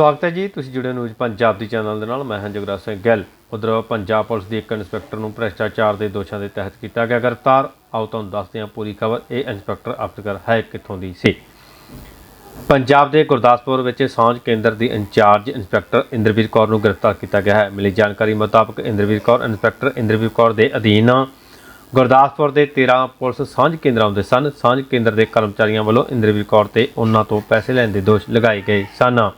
ਸਵਾਗਤ ਹੈ ਜੀ। ਤੁਸੀਂ ਜੁੜੇ ਨਿਊਜ਼ ਪੰਜਾਬ ਦੀ ਚੈਨਲ ਦੇ ਨਾਲ। ਮੈਂ ਹਾਂ ਜਗਰਾਜ ਸਿੰਘ ਗਿੱਲ। ਉਧਰ ਪੰਜਾਬ ਪੁਲਿਸ ਦੀ ਇੱਕ ਇੰਸਪੈਕਟਰ ਨੂੰ ਭ੍ਰਿਸ਼ਟਾਚਾਰ ਦੇ ਦੋਸ਼ਾਂ ਦੇ ਤਹਿਤ ਕੀਤਾ ਗਿਆ ਗ੍ਰਿਫਤਾਰ। ਆਓ ਤੁਹਾਨੂੰ ਦੱਸਦੇ ਹਾਂ ਪੂਰੀ ਖਬਰ। ਇਹ ਇੰਸਪੈਕਟਰ ਅਫਸਰ ਹੈ ਕਿੱਥੋਂ ਦੀ ਸੀ? ਪੰਜਾਬ ਦੇ ਗੁਰਦਾਸਪੁਰ ਵਿੱਚ ਸਾਂਝ ਕੇਂਦਰ ਦੀ ਇੰਚਾਰਜ ਇੰਸਪੈਕਟਰ ਇੰਦਰਵੀਰ ਕੌਰ ਨੂੰ ਗ੍ਰਿਫਤਾਰ ਕੀਤਾ ਗਿਆ ਹੈ। ਮਿਲੀ ਜਾਣਕਾਰੀ ਮੁਤਾਬਕ ਇੰਦਰਵੀਰ ਕੌਰ, ਇੰਸਪੈਕਟਰ ਇੰਦਰਵੀਰ ਕੌਰ ਦੇ ਅਧੀਨ ਗੁਰਦਾਸਪੁਰ ਦੇ 13 ਪੁਲਿਸ ਸਾਂਝ ਕੇਂਦਰ ਆਉਂਦੇ ਸਨ। ਸਾਂਝ ਕੇਂਦਰ ਦੇ ਕਰਮਚਾਰੀਆਂ ਵੱਲੋਂ ਇੰਦਰਵੀਰ ਕੌਰ ਤੇ ਉਹਨਾਂ ਤੋਂ ਪੈਸੇ ਲੈਣ ਦੇ ਦੋਸ਼ ਲਗਾਏ ਗਏ ਸਨ।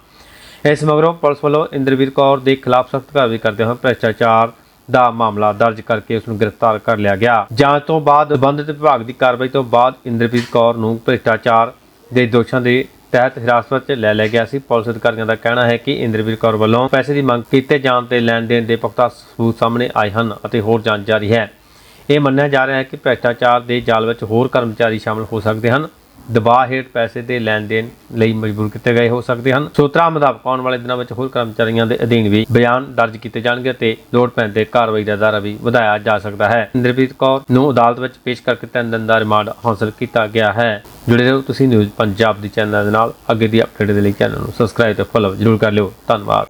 ਇਸ ਮਗਰੋਂ ਪੁਲਿਸ ਵੱਲੋਂ ਇੰਦਰਵੀਰ ਕੌਰ ਦੇ ਖਿਲਾਫ ਸਖਤ ਕਾਰਵਾਈ ਕਰਦੇ ਹੋਏ ਭ੍ਰਿਸ਼ਟਾਚਾਰ ਦਾ ਮਾਮਲਾ ਦਰਜ ਕਰਕੇ ਉਸ ਨੂੰ ਗ੍ਰਿਫਤਾਰ ਕਰ ਲਿਆ ਗਿਆ। ਜਾਂਚ ਤੋਂ ਬਾਅਦ ਸੰਬੰਧਿਤ ਵਿਭਾਗ ਦੀ ਕਾਰਵਾਈ ਤੋਂ ਬਾਅਦ ਇੰਦਰਵੀਰ ਕੌਰ ਨੂੰ ਭ੍ਰਿਸ਼ਟਾਚਾਰ ਦੇ ਦੋਸ਼ਾਂ ਦੇ ਤਹਿਤ ਹਿਰਾਸਤ ਵਿੱਚ ਲੈ ਲਿਆ ਗਿਆ ਸੀ। ਪੁਲਿਸ ਅਧਿਕਾਰੀਆਂ ਦਾ ਕਹਿਣਾ ਹੈ ਕਿ ਇੰਦਰਵੀਰ ਕੌਰ ਵੱਲੋਂ ਪੈਸੇ ਦੀ ਮੰਗ ਕੀਤੇ ਜਾਣ ਤੇ ਲੈਣ ਦੇਣ ਦੇ ਪੁਖਤਾ ਸਬੂਤ ਸਾਹਮਣੇ ਆਏ ਹਨ ਅਤੇ ਹੋਰ ਜਾਂਚ ਜਾਰੀ ਹੈ। ਇਹ ਮੰਨਿਆ ਜਾ ਰਿਹਾ ਹੈ ਕਿ ਭ੍ਰਿਸ਼ਟਾਚਾਰ ਦੇ ਜਾਲ ਵਿੱਚ ਹੋਰ ਕਰਮਚਾਰੀ ਸ਼ਾਮਲ ਹੋ ਸਕਦੇ ਹਨ। ਦਬਾਅ ਹੇਠ ਪੈਸੇ ਦੇ ਲੈਣ ਦੇਣ ਲਈ ਮਜਬੂਰ ਕੀਤੇ ਗਏ ਹੋ ਸਕਦੇ ਹਨ। ਸੂਤਰਾਂ ਮੁਤਾਬਕ ਆਉਣ ਵਾਲੇ ਦਿਨਾਂ ਵਿੱਚ ਹੋਰ ਕਰਮਚਾਰੀਆਂ ਦੇ ਅਧੀਨ ਵੀ ਬਿਆਨ ਦਰਜ ਕੀਤੇ ਜਾਣਗੇ ਤੇ ਲੋੜ ਪੈਣ ਤੇ ਕਾਰਵਾਈ ਦਾ ਦਾਇਰਾ ਵੀ ਵਧਾਇਆ ਜਾ ਸਕਦਾ ਹੈ। ਇੰਦਰਪ੍ਰੀਤ ਕੌਰ ਨੂੰ ਅਦਾਲਤ ਵਿੱਚ ਪੇਸ਼ ਕਰਕੇ ਤਿੰਨ ਦਿਨ ਦਾ ਰਿਮਾਂਡ ਹਾਸਲ ਕੀਤਾ ਗਿਆ ਹੈ। ਜੁੜੇ ਰਹੋ ਤੁਸੀਂ ਨਿਊਜ਼ ਪੰਜਾਬ ਦੀ ਚੈਨਲ ਦੇ ਨਾਲ। ਅੱਗੇ ਦੀ ਅਪਡੇਟ ਦੇ ਲਈ ਚੈਨਲ ਨੂੰ ਸਬਸਕ੍ਰਾਈਬ ਤੇ ਫੋਲੋ ਜ਼ਰੂਰ ਕਰ ਲਿਓ। ਧੰਨਵਾਦ।